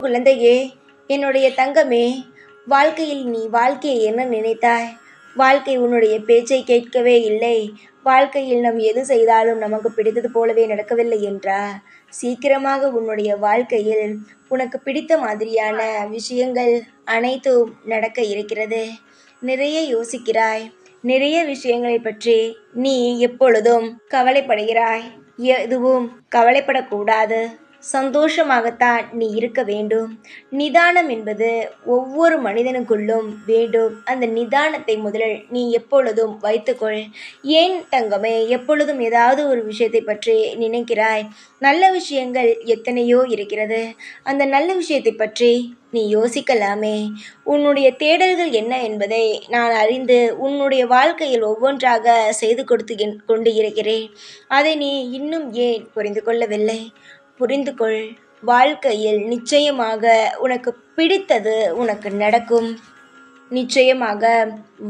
குழந்தையே என்னுடைய தங்கமே வாழ்க்கையில் நீ வாழ்க்கையை என்ன நினைத்தாய்? வாழ்க்கை உன்னுடைய பேச்சை கேட்கவே இல்லை. வாழ்க்கையில் நாம் எது செய்தாலும் நமக்கு பிடித்தது போலவே நடக்கவில்லை என்றா? சீக்கிரமாக உன்னுடைய வாழ்க்கையில் உனக்கு பிடித்த மாதிரியான விஷயங்கள் அனைத்தும் நடக்க இருக்கிறது. நிறைய யோசிக்கிறாய். நிறைய விஷயங்களை பற்றி நீ எப்பொழுதும் கவலைப்படுகிறாய். எதுவும் கவலைப்படக்கூடாது. சந்தோஷமாகத்தான் நீ இருக்க வேண்டும். நிதானம் என்பது ஒவ்வொரு மனிதனுக்குள்ளும் வேண்டும். அந்த நிதானத்தை முதலில் நீ எப்பொழுதும் வைத்துக்கொள். ஏன் தங்கமே எப்பொழுதும் ஏதாவது ஒரு விஷயத்தை பற்றி நினைக்கிறாய்? நல்ல விஷயங்கள் எத்தனையோ இருக்கிறது. அந்த நல்ல விஷயத்தை பற்றி நீ யோசிக்கலாமே. உன்னுடைய தேடல்கள் என்ன என்பதை நான் அறிந்து உன்னுடைய வாழ்க்கையில் ஒவ்வொன்றாக செய்து கொடுத்து கொண்டு இருக்கிறேன் அதை நீ இன்னும் ஏன் புரிந்து கொள்ளவில்லை? புரிந்து கொள் வாழ்க்கையில் நிச்சயமாக உனக்கு பிடித்தது உனக்கு நடக்கும். நிச்சயமாக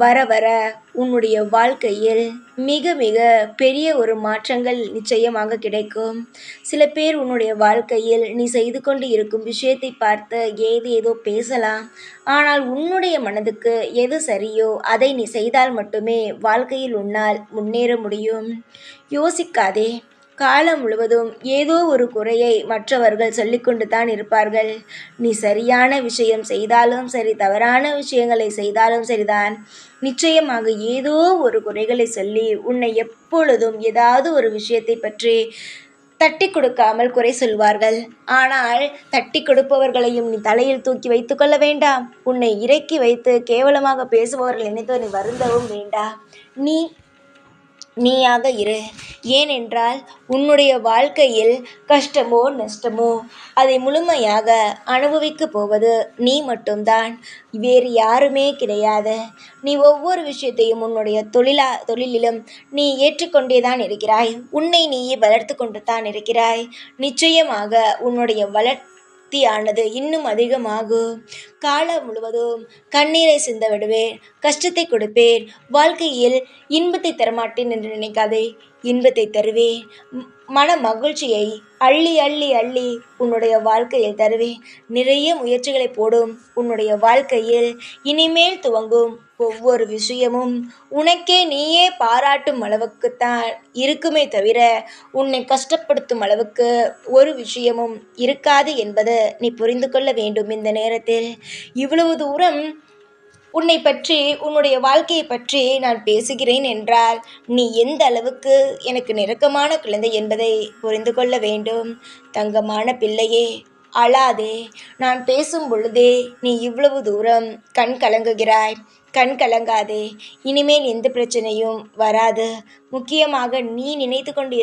வர வர உன்னுடைய வாழ்க்கையில் மிக மிக பெரிய ஒரு மாற்றங்கள் நிச்சயமாக கிடைக்கும். சில பேர் உன்னுடைய வாழ்க்கையில் நீ செய்து கொண்டு இருக்கும் விஷயத்தை பார்த்து ஏது ஏதோ பேசலாம். ஆனால் உன்னுடைய மனதுக்கு எது சரியோ அதை நீ செய்தால் மட்டுமே வாழ்க்கையில் உன்னால் முன்னேற முடியும். யோசிக்காதே. காலம் முழுவதும் ஏதோ ஒரு குறையை மற்றவர்கள் சொல்லிக்கொண்டு தான் இருப்பார்கள். நீ சரியான விஷயம் செய்தாலும் சரி தவறான விஷயங்களை செய்தாலும் சரிதான். நிச்சயமாக ஏதோ ஒரு குறைகளை சொல்லி உன்னை எப்பொழுதும் ஏதாவது ஒரு விஷயத்தை பற்றி தட்டி கொடுக்காமல் குறை சொல்வார்கள். ஆனால் தட்டி கொடுப்பவர்களையும் நீ தலையில் தூக்கி வைத்துக்கொள்ள வேண்டாம். உன்னை இறக்கி வைத்து கேவலமாக பேசுபவர்கள் நினைத்து நீ வருந்தவும் வேண்டாம். நீ நீயாக இரு. ஏனென்றால் உன்னுடைய வாழ்க்கையில் கஷ்டமோ நஷ்டமோ அதை முழுமையாக அனுபவிக்கப் போவது நீ மட்டும்தான். வேறு யாருமே கிடையாது. நீ ஒவ்வொரு விஷயத்தையும் உன்னுடைய தொழிலா தொழிலிலும் நீ ஏற்றுக்கொண்டே தான் இருக்கிறாய். உன்னை நீயே வளர்த்து கொண்டு தான் இருக்கிறாய். நிச்சயமாக உன்னுடைய வளர் பக்தியானது இன்னும் அதிகமாகும் காலம் முழுவதும் கண்ணீரை சிந்த விடுவேன் கஷ்டத்தை கொடுப்பேன். வாழ்க்கையில் இன்பத்தை தரமாட்டேன் என்று நினைக்காதே இன்பத்தை தருவேன். மன மகிழ்ச்சியை அள்ளி அள்ளி அள்ளி உன்னுடைய வாழ்க்கையில் தருவேன். நிறைய முயற்சிகளை போடும் உன்னுடைய வாழ்க்கையில் இனிமேல் துவங்கும் ஒவ்வொரு விஷயமும் உனக்கே நீயே பாராட்டும் அளவுக்குத்தான் இருக்குமே தவிர உன்னை கஷ்டப்படுத்தும் அளவுக்கு ஒரு விஷயமும் இருக்காது என்பது நீ புரிந்து கொள்ள வேண்டும் இந்த நேரத்தில். இவ்வளவு தூரம் உன்னை பற்றி உன்னுடைய வாழ்க்கையை பற்றி நான் பேசுகிறேன் என்றால் நீ எந்த அளவுக்கு எனக்கு நெருக்கமான குழந்தை என்பதை புரிந்து கொள்ள வேண்டும். தங்கமான பிள்ளையே அழாதே. நான் பேசும் பொழுதே நீ இவ்வளவு தூரம் கண் கலங்குகிறாய். கண் கலங்காதே. இனிமேல் எந்த பிரச்சனையும் வராது. முக்கியமாக நீ நினைத்து கொண்டு